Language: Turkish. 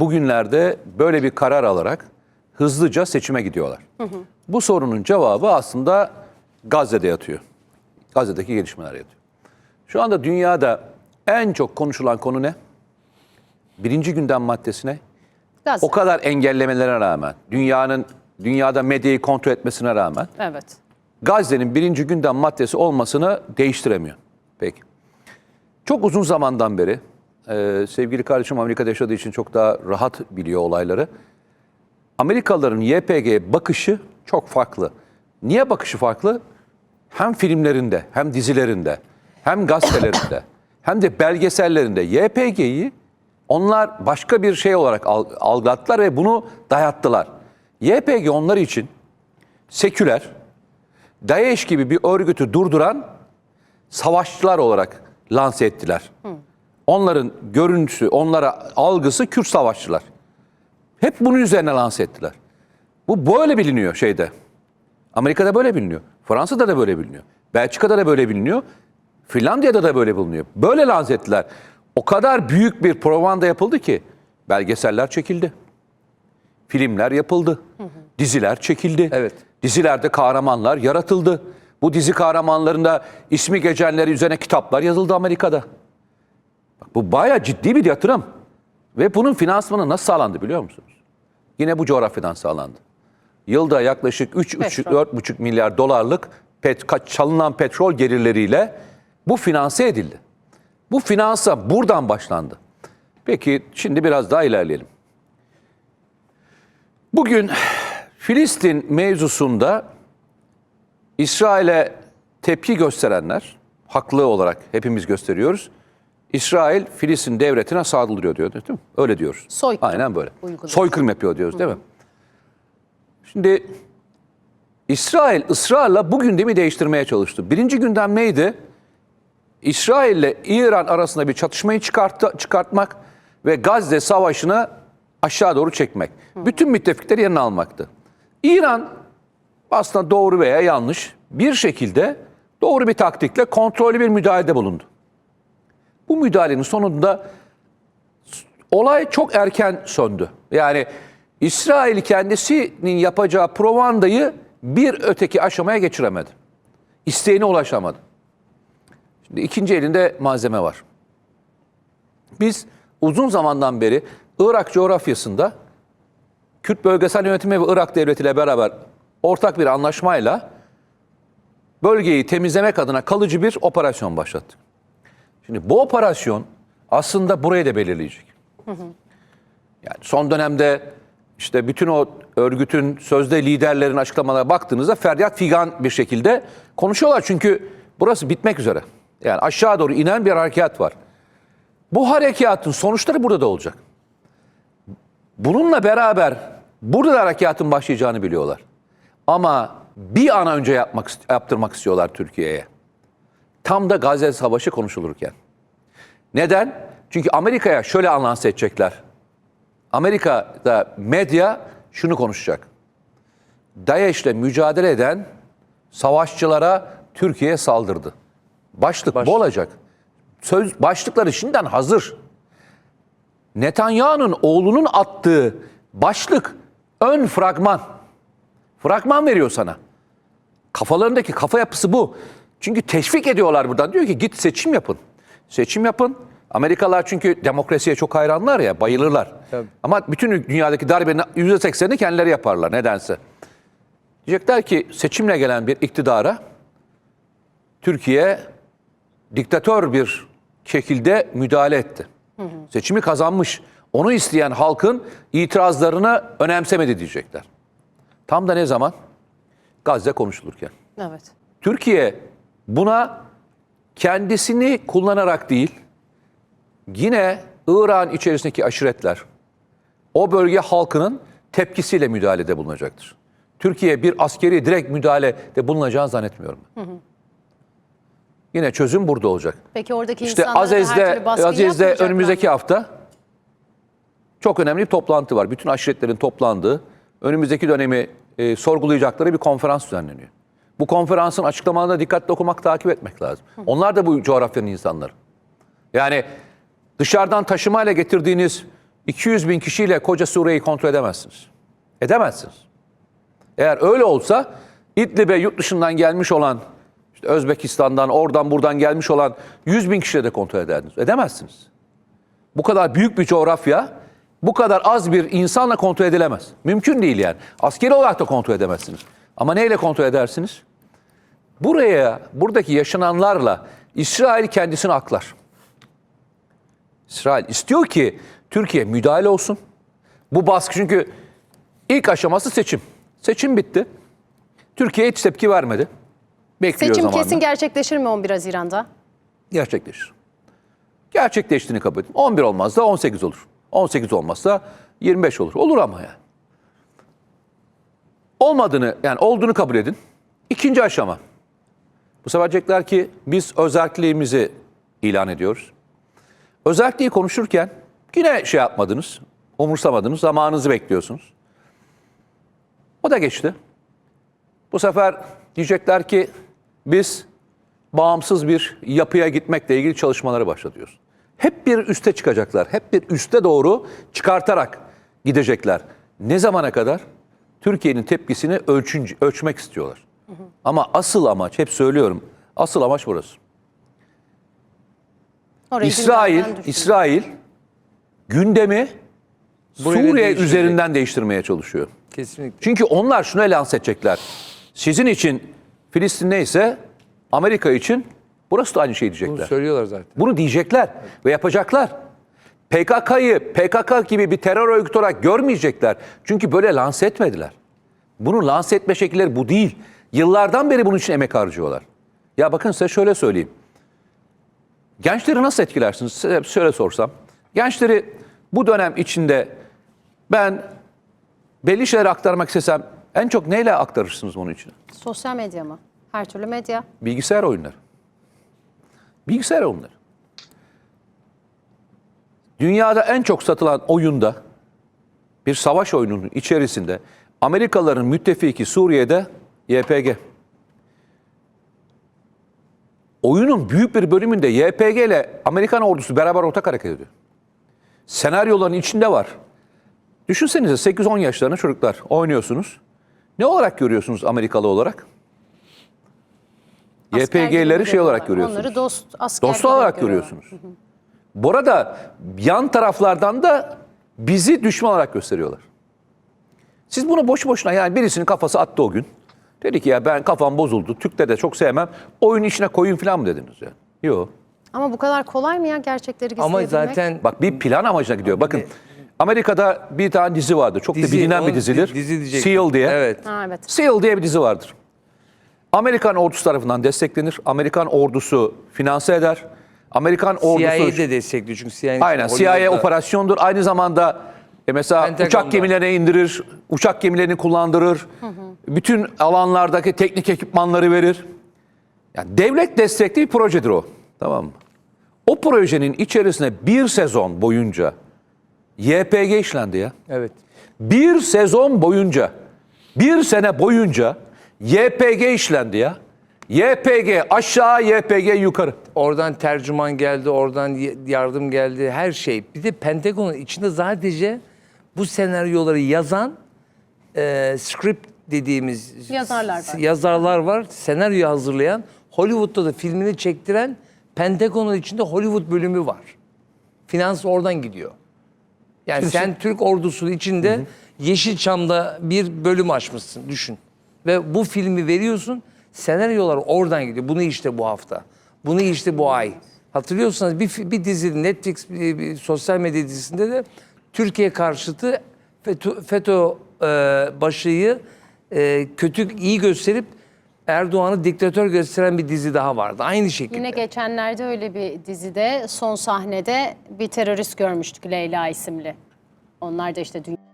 bugünlerde böyle bir karar alarak hızlıca seçime gidiyorlar. Bu sorunun cevabı aslında Gazze'de yatıyor. Gazze'deki gelişmeler yatıyor. Şu anda dünyada en çok konuşulan konu ne? Birinci gündem maddesi ne? Gazze. O kadar engellemelere rağmen, dünyanın dünyada medyayı kontrol etmesine rağmen Evet. Gazze'nin birinci gündem maddesi olmasını değiştiremiyor. Peki. Çok uzun zamandan beri e, sevgili kardeşim Amerika'da yaşadığı için çok daha rahat biliyor olayları. Amerikalıların YPG'ye bakışı çok farklı. Niye bakışı farklı? Hem filmlerinde, hem dizilerinde, hem gazetelerinde, hem de belgesellerinde YPG'yi onlar başka bir şey olarak al- algılattılar ve bunu dayattılar. YPG onlar için seküler, DAEŞ gibi bir örgütü durduran savaşçılar olarak lanse ettiler. Onların görüntüsü, onlara algısı Kürt savaşçılar. Hep bunun üzerine lanse ettiler. Bu böyle biliniyor şeyde. Amerika'da böyle biliniyor. Fransa'da da böyle biliniyor. Belçika'da da böyle biliniyor. Finlandiya'da da böyle biliniyor. Böyle lanse ettiler. O kadar büyük bir propaganda yapıldı ki belgeseller çekildi. Filmler yapıldı. Diziler çekildi. Evet. Dizilerde kahramanlar yaratıldı. Bu dizi kahramanlarında ismi geçenleri üzerine kitaplar yazıldı Amerika'da. Bak, bu bayağı ciddi bir yatırım. Ve bunun finansmanı nasıl sağlandı biliyor musunuz? Yine bu coğrafyadan sağlandı. Yılda yaklaşık 3-4,5 milyar dolarlık pet, çalınan petrol gelirleriyle bu finanse edildi. Bu finansa buradan başlandı. Peki şimdi biraz daha ilerleyelim. Bugün Filistin mevzusunda İsrail'e tepki gösterenler, haklı olarak hepimiz gösteriyoruz. İsrail Filistin devletine saldırıyor diyor değil mi? Öyle diyoruz. Soykırım Aynen böyle. uyguluyor. Soykırım yapıyor diyoruz değil mi? Şimdi İsrail ısrarla bu gündemi değiştirmeye çalıştı. Birinci gündem neydi? İsrail ile İran arasında bir çatışmayı çıkarttı, çıkartmak ve Gazze savaşını aşağı doğru çekmek. Bütün müttefikleri yerine almaktı. İran aslında doğru veya yanlış bir şekilde doğru bir taktikle kontrollü bir müdahalede bulundu. Bu müdahalenin sonunda olay çok erken söndü. Yani İsrail kendisinin yapacağı provandayı bir öteki aşamaya geçiremedi. İsteğine ulaşamadı. Şimdi ikinci elinde malzeme var. Biz uzun zamandan beri Irak coğrafyasında Kürt Bölgesel Yönetimi ve Irak Devleti ile beraber ortak bir anlaşmayla bölgeyi temizlemek adına kalıcı bir operasyon başlattık. Şimdi bu operasyon aslında burayı da belirleyecek. Yani son dönemde işte bütün o örgütün sözde liderlerin açıklamalarına baktığınızda feryat figan bir şekilde konuşuyorlar. Çünkü burası bitmek üzere. Yani aşağı doğru inen bir harekat var. Bu harekatın sonuçları burada da olacak. Bununla beraber burada da harekatın başlayacağını biliyorlar. Ama bir an önce yapmak yaptırmak istiyorlar Türkiye'ye. Tam da Gazze Savaşı konuşulurken. Neden? Çünkü Amerika'ya şöyle anons edecekler. Amerika'da medya şunu konuşacak. DAEŞ'le mücadele eden savaşçılara Türkiye saldırdı. Başlık bu olacak. Söz başlıkları şimdiden hazır. Netanyahu'nun oğlunun attığı başlık ön fragman. Fragman veriyor sana. Kafalarındaki kafa yapısı bu. Çünkü teşvik ediyorlar buradan. Diyor ki git seçim yapın. Seçim yapın. Amerikalılar çünkü demokrasiye çok hayranlar ya, bayılırlar. Tabii. Ama bütün dünyadaki darbenin %80'ini kendileri yaparlar nedense. Diyecekler ki seçimle gelen bir iktidara Türkiye diktatör bir şekilde müdahale etti. Seçimi kazanmış. Onu isteyen halkın itirazlarını önemsemedi diyecekler. Tam da ne zaman? Gazze konuşulurken. Evet. Türkiye buna kendisini kullanarak değil, yine İran içerisindeki aşiretler, o bölge halkının tepkisiyle müdahalede bulunacaktır. Türkiye bir askeri direkt müdahalede bulunacağını zannetmiyorum. Yine çözüm burada olacak. Peki oradaki İşte da her Azez'de, türlü baskı Azez'de önümüzdeki hafta çok önemli bir toplantı var. Bütün aşiretlerin toplandığı, önümüzdeki dönemi e, sorgulayacakları bir konferans düzenleniyor. Bu konferansın açıklamalarına dikkatli okumak, takip etmek lazım. Onlar da bu coğrafyanın insanları. Yani dışarıdan taşımayla getirdiğiniz 200 bin kişiyle koca Suriye'yi kontrol edemezsiniz. Edemezsiniz. Eğer öyle olsa İdlib'e yurt dışından gelmiş olan, işte Özbekistan'dan, oradan buradan gelmiş olan 100 bin kişiyle de kontrol ederdiniz. Edemezsiniz. Bu kadar büyük bir coğrafya, bu kadar az bir insanla kontrol edilemez. Mümkün değil yani. Askeri olarak da kontrol edemezsiniz. Ama neyle kontrol edersiniz? Buraya, buradaki yaşananlarla İsrail kendisini aklar. İsrail istiyor ki Türkiye müdahale olsun. Bu baskı çünkü ilk aşaması seçim. Seçim bitti. Türkiye hiç tepki vermedi. Bekliyor Seçim zamanını. kesin gerçekleşir mi 11 Haziran'da? Gerçekleşir. Gerçekleştiğini kabul edin. 11 olmaz da 18 olur. 18 olmazsa 25 olur. Olur ama yani. Olmadığını yani olduğunu kabul edin. İkinci aşama. Bu sefer diyecekler ki biz özelliğimizi ilan ediyoruz. Özelliği konuşurken yine şey yapmadınız, umursamadınız, zamanınızı bekliyorsunuz. O da geçti. Bu sefer diyecekler ki biz bağımsız bir yapıya gitmekle ilgili çalışmaları başlatıyoruz. Hep bir üste çıkacaklar. Hep bir üste doğru çıkartarak gidecekler. Ne zamana kadar? Türkiye'nin tepkisini ölçünce, ölçmek istiyorlar. Ama asıl amaç, hep söylüyorum, asıl amaç burası. Orayı İsrail. İsrail gündemi Burayı Suriye değiştirecek. üzerinden değiştirmeye çalışıyor. Kesinlikle. Çünkü onlar şunu lanse edecekler. Sizin için Filistin neyse Amerika için burası da aynı şeyi Bunu diyecekler. söylüyorlar zaten. Bunu diyecekler ve yapacaklar. PKK'yı PKK gibi bir terör örgütü olarak görmeyecekler. Çünkü böyle lanse etmediler. Bunu lanse etme şekilleri bu değil. Yıllardan beri bunun için emek harcıyorlar. Ya bakın size şöyle söyleyeyim. Gençleri nasıl etkilersiniz? Size şöyle sorsam. Gençleri bu dönem içinde ben belli şeyler aktarmak istesem en çok neyle aktarırsınız onun için? Sosyal medya mı? Her türlü medya. Bilgisayar oyunları. Bilgisayar oyunları. Dünyada en çok satılan oyunda bir savaş oyununun içerisinde Amerikalıların müttefiki Suriye'de YPG. Oyunun büyük bir bölümünde YPG ile Amerikan ordusu beraber ortak hareket ediyor. Senaryoların içinde var. Düşünsenize 8-10 yaşlarında çocuklar oynuyorsunuz. Ne olarak görüyorsunuz Amerikalı olarak? YPG'leri şey olarak görüyorsunuz. Onları dost, asker Dost olarak görüyorsunuz. Bu arada yan taraflardan da bizi düşman olarak gösteriyorlar. Siz bunu boş boşuna yani birisinin kafası attı o gün. Dedi ki ya ben kafam bozuldu. Türk'te de çok sevmem. Oyun içine koyun falan mı dediniz yani? Yok. Ama bu kadar kolay mı ya gerçekleri Ama gizleyebilmek? zaten Bak bir plan amacına gidiyor. Bakın Amerika'da bir tane dizi vardı. Çok da Dizi, bilinen bir onu dizidir. di- dizi diyecektim. Seal diye. Evet. Ha, evet. SEAL diye bir dizi vardır. Amerikan ordusu tarafından desteklenir. Amerikan ordusu finanse eder. Amerikan ordusu CIA de destekliyor çünkü CIA'nin Aynen CIA operasyondur. Aynı zamanda e, mesela Pentagon'da. uçak gemilerine indirir, uçak gemilerini kullandırır. Bütün alanlardaki teknik ekipmanları verir. Yani devlet destekli bir projedir o. Tamam mı? O projenin içerisine bir sezon boyunca YPG işlendi ya. Evet. Bir sezon boyunca, bir sene boyunca YPG işlendi ya. YPG aşağı, YPG yukarı. Oradan tercüman geldi, oradan yardım geldi, her şey. Bir de Pentagon'un içinde sadece bu senaryoları yazan e, script dediğimiz Yazarlar var. yazarlar var. Senaryo hazırlayan, Hollywood'da da filmini çektiren Pentagon'un içinde Hollywood bölümü var. Finans oradan gidiyor. Yani sen Türk ordusunun içinde Yeşilçam'da bir bölüm açmışsın düşün. Ve bu filmi veriyorsun. Senaryolar oradan gidiyor. Bunu işte bu hafta. Bunu işte bu ay. Hatırlıyorsanız bir, fi- bir dizi Netflix bir, bir sosyal medya dizisinde de Türkiye karşıtı FETÖ, FETÖ e, başıyı e, kötü iyi gösterip Erdoğan'ı diktatör gösteren bir dizi daha vardı. Aynı şekilde. Yine geçenlerde öyle bir dizide son sahnede bir terörist görmüştük Leyla isimli. Onlar da işte dünya